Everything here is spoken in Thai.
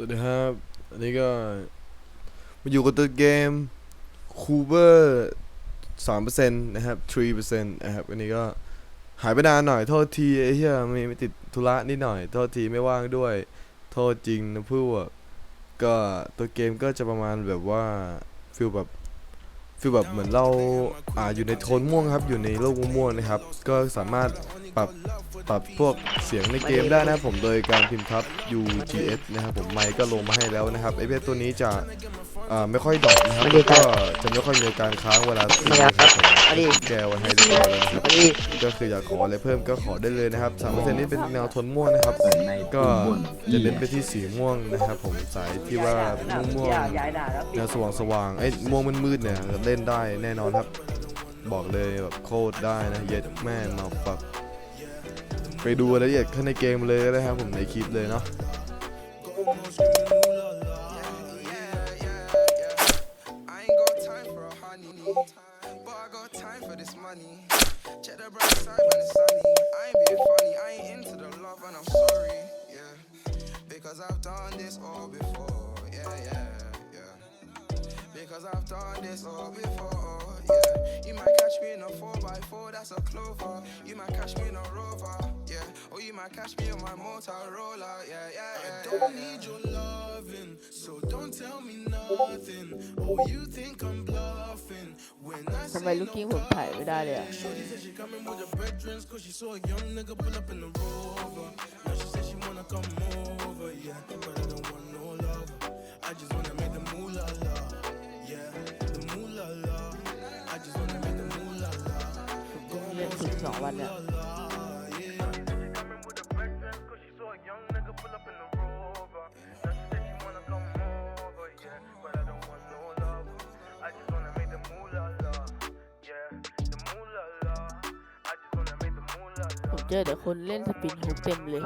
สวัสดีครับ อันนี้ก็มาอยู่กับตัวเกมคูเบอร์สามเปอร์เซ็นต์นะครับ three percent นะครับ อันนี้ก็หายไปนานหน่อย โทษทีไอ้เหี้ยมีไม่ติดธุระนิดหน่อย โทษทีไม่ว่างด้วย โทษจริงนะพวกก็ตัวเกมก็จะประมาณแบบว่าฟิลแบบฟิลแบบเหมือนเราอ่าอยู่ในโทนม่วงครับ อยู่ในโลกม่วงๆนะครับ ก็สามารถปรับปรับพวกเสียงในเกมได้นะครับผมโดยการพิมพ์ทับ UGS นะครับผมไมค์ก็ลงมาให้แล้วนะครับไอเพตัวนี้จะอ่าไม่ค่อยดรอกนะครับแล้วก็จะไม่ค่อยมีอาการค้างเวลาตีนะครับผมแก้ไว้ให้เรียบร้อยแล้วนะครับนี่ก็คืออยากขออะไรเพิ่มก็ขอได้เลยนะครับสามเปอร์เซ็นต์นี่เป็นแนวโทนม่วงนะครับในก็บนจะเน้นไปที่สีม่วงนะครับผมสายที่ว่าม่วงอย่าอย่าด่าแล้วๆแนวสว่างสว่างๆไอ้ม่วงมืดๆเนี่ยเล่นได้แน่นอนครับ บอกเลยแบบโคตรได้นะเย็ดแม่มาปัก ไปดูรายละเอียดข้างในเกมเลยก็ได้ครับผมในคลิปเลยเนาะ Or you might catch me on my Motorola, yeah, yeah, yeah. I don't need your loving, so don't tell me nothing. Oh, you think I'm bluffing when I ทำไม say ลูกกิ้งผมถ่ายไม่ได้เลยอ่ะ Shorty said she coming with her brethren cause she saw a young nigga pull up in the rover. Now she said she wanna come over, yeah. But I don't want no love. I just wanna make the moolah la. Yeah, the moolah la. I just wanna make the moolah la. ผมเล่นถึงสองวันเนี่ย Coming ผมเจอแต่คนเล่นสปินฮุกเต็มเลย